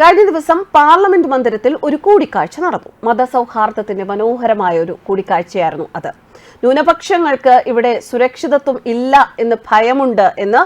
കഴിഞ്ഞ ദിവസം പാർലമെന്റ് മന്ദിരത്തിൽ ഒരു കൂടിക്കാഴ്ച നടന്നു. മതസൗഹാർദ്ദത്തിന്റെ മനോഹരമായ ഒരു കൂടിക്കാഴ്ചയായിരുന്നു അത്. ന്യൂനപക്ഷങ്ങൾക്ക് ഇവിടെ സുരക്ഷിതത്വം ഇല്ല എന്ന് ഭയമുണ്ട് എന്ന്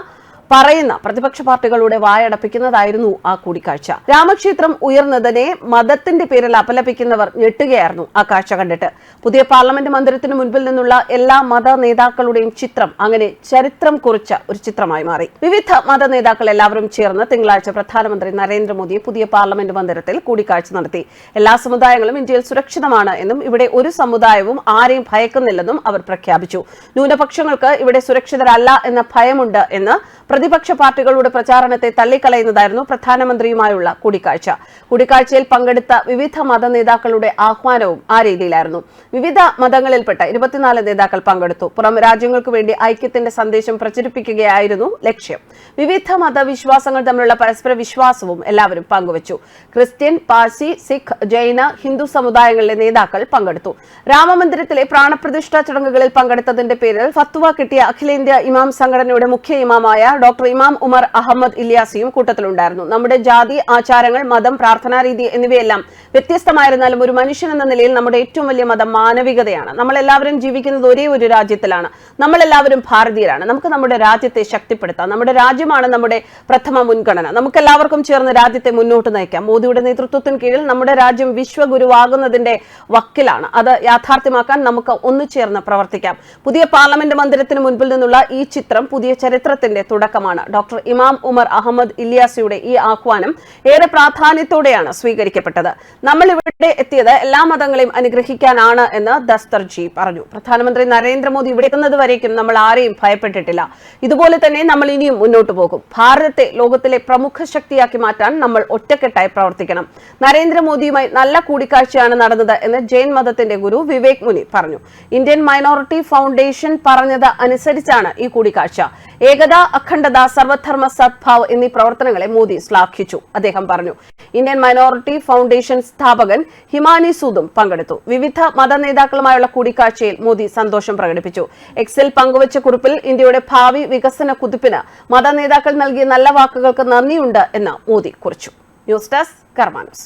പറയുന്ന പ്രതിപക്ഷ പാർട്ടികളുടെ വായടപ്പിക്കുന്നതായിരുന്നു ആ കൂടിക്കാഴ്ച. രാമക്ഷേത്രം ഉയർന്നതിനെ മതത്തിന്റെ പേരിൽ അപലപിക്കുന്നവർ ഞെട്ടുകയായിരുന്നു ആ കാഴ്ച കണ്ടിട്ട്. പുതിയ പാർലമെന്റ് മന്ദിരത്തിന് മുൻപിൽ നിന്നുള്ള എല്ലാ മത നേതാക്കളുടെയും ചിത്രം അങ്ങനെ ചരിത്രം കുറിച്ച ഒരു ചിത്രമായി മാറി. വിവിധ മത നേതാക്കൾ എല്ലാവരും ചേർന്ന് തിങ്കളാഴ്ച പ്രധാനമന്ത്രി നരേന്ദ്രമോദി പുതിയ പാർലമെന്റ് മന്ദിരത്തിൽ കൂടിക്കാഴ്ച നടത്തി. എല്ലാ സമുദായങ്ങളും ഇന്ത്യയിൽ സുരക്ഷിതമാണ് എന്നും ഇവിടെ ഒരു സമുദായവും ആരെയും ഭയക്കുന്നില്ലെന്നും അവർ പ്രഖ്യാപിച്ചു. ന്യൂനപക്ഷങ്ങൾക്ക് ഇവിടെ സുരക്ഷിതരല്ല എന്ന ഭയമുണ്ട് എന്ന് പ്രതിപക്ഷ പാർട്ടികളുടെ പ്രചാരണത്തെ തള്ളിക്കളയുന്നതായിരുന്നു പ്രധാനമന്ത്രിയുമായുള്ള കൂടിക്കാഴ്ച. കൂടിക്കാഴ്ചയിൽ പങ്കെടുത്ത വിവിധ മത നേതാക്കളുടെ ആഹ്വാനവും ആ രീതിയിലായിരുന്നു. വിവിധ മതങ്ങളിൽപ്പെട്ട ഇരുപത്തിനാല് നേതാക്കൾ പങ്കെടുത്തു. പുറം രാജ്യങ്ങൾക്ക് വേണ്ടി ഐക്യത്തിന്റെ സന്ദേശം പ്രചരിപ്പിക്കുകയായിരുന്നു ലക്ഷ്യം. വിവിധ മതവിശ്വാസങ്ങൾ തമ്മിലുള്ള പരസ്പര വിശ്വാസവും എല്ലാവരും പങ്കുവച്ചു. ക്രിസ്ത്യൻ പാഴ്സി സിഖ് ജൈന ഹിന്ദു സമുദായങ്ങളിലെ നേതാക്കൾ പങ്കെടുത്തു. രാമമന്ദിരത്തിലെ പ്രാണപ്രതിഷ്ഠാ ചടങ്ങുകളിൽ പങ്കെടുത്തതിന്റെ പേരിൽ ഫത്വ കിട്ടിയ അഖിലേന്ത്യാ ഇമാം സംഘടനയുടെ മുഖ്യ ഇമാമായ ഡോക്ടർ ഇമാം ഉമർ അഹമ്മദ് ഇലിയാസിയും കൂട്ടത്തിലുണ്ടായിരുന്നു. നമ്മുടെ ജാതി ആചാരങ്ങൾ മതം പ്രാർത്ഥനാ രീതി എന്നിവയെല്ലാം വ്യത്യസ്തമായിരുന്നാലും ഒരു മനുഷ്യൻ എന്ന നിലയിൽ നമ്മുടെ ഏറ്റവും വലിയ മതം മാനവികതയാണ്. നമ്മൾ എല്ലാവരും ജീവിക്കുന്നത് ഒരേ ഒരു രാജ്യത്തിലാണ്. നമ്മളെല്ലാവരും ഭാരതീയരാണ്. നമുക്ക് നമ്മുടെ രാജ്യത്തെ ശക്തിപ്പെടുത്താം. നമ്മുടെ രാജ്യമാണ് നമ്മുടെ പ്രഥമ മുൻഗണന. നമുക്ക് എല്ലാവർക്കും ചേർന്ന് രാജ്യത്തെ മുന്നോട്ട് നയിക്കാം. മോദിയുടെ നേതൃത്വത്തിന് കീഴിൽ നമ്മുടെ രാജ്യം വിശ്വഗുരുവാകുന്നതിന്റെ വക്കിലാണ്. അത് യാഥാർത്ഥ്യമാക്കാൻ നമുക്ക് ഒന്നു ചേർന്ന് പ്രവർത്തിക്കാം. പുതിയ പാർലമെന്റ് മന്ദിരത്തിന് മുൻപിൽ നിന്നുള്ള ഈ ചിത്രം പുതിയ ചരിത്രത്തിന്റെ തുടക്കമാണ്. ഡോക്ടർ ഇമാം ഉമർ അഹമ്മദ് ഇല്യാസിയുടെ ഈ ആഹ്വാനം ഏറെ പ്രാധാന്യത്തോടെയാണ് സ്വീകരിക്കപ്പെട്ടത്. നമ്മൾ ഇവിടെ എത്തിയത് എല്ലാ മതങ്ങളെയും അനുഗ്രഹിക്കാനാണ് എന്ന് ദസ്തർജി പറഞ്ഞു. പ്രധാനമന്ത്രി നരേന്ദ്രമോദി ഇവിടെ എത്തുന്നത് വരേക്കും നമ്മൾ ആരെയും ഭയപ്പെട്ടിട്ടില്ല. ഇതുപോലെ തന്നെ നമ്മൾ ഇനിയും മുന്നോട്ട് പോകും. ഭാരതത്തെ ലോകത്തിലെ പ്രമുഖ ശക്തിയാക്കി മാറ്റാൻ നമ്മൾ ഒറ്റക്കെട്ടായി പ്രവർത്തിക്കണം. നരേന്ദ്രമോദിയുമായി നല്ല കൂടിക്കാഴ്ചയാണ് നടന്നത് എന്ന് ജൈൻ മതത്തിന്റെ ഗുരു വിവേക് മുനി പറഞ്ഞു. ഇന്ത്യൻ മൈനോറിറ്റി ഫൗണ്ടേഷൻ പറഞ്ഞത് അനുസരിച്ചാണ് ഈ കൂടിക്കാഴ്ച. ഏകത അഖണ്ഡത സർവധർമ്മ സദ്ഭാവ് എന്നീ പ്രവർത്തനങ്ങളെ മോദി ശ്ലാഘിച്ചു. അദ്ദേഹം പറഞ്ഞു ഇന്ത്യൻ മൈനോറിറ്റി ഫൗണ്ടേഷൻ സ്ഥാപകൻ ഹിമാനി സൂദും പങ്കെടുത്തു. വിവിധ മത നേതാക്കളുമായുള്ള കൂടിക്കാഴ്ചയിൽ മോദി സന്തോഷം പ്രകടിപ്പിച്ചു. എക്സിൽ പങ്കുവച്ച കുറിപ്പിൽ ഇന്ത്യയുടെ ഭാവി വികസന കുതിപ്പിന് മത നേതാക്കൾ നൽകിയ നല്ല വാക്കുകൾക്ക് നന്ദിയുണ്ട് എന്ന് മോദി കുറിച്ചു. News desk കർമാനസ്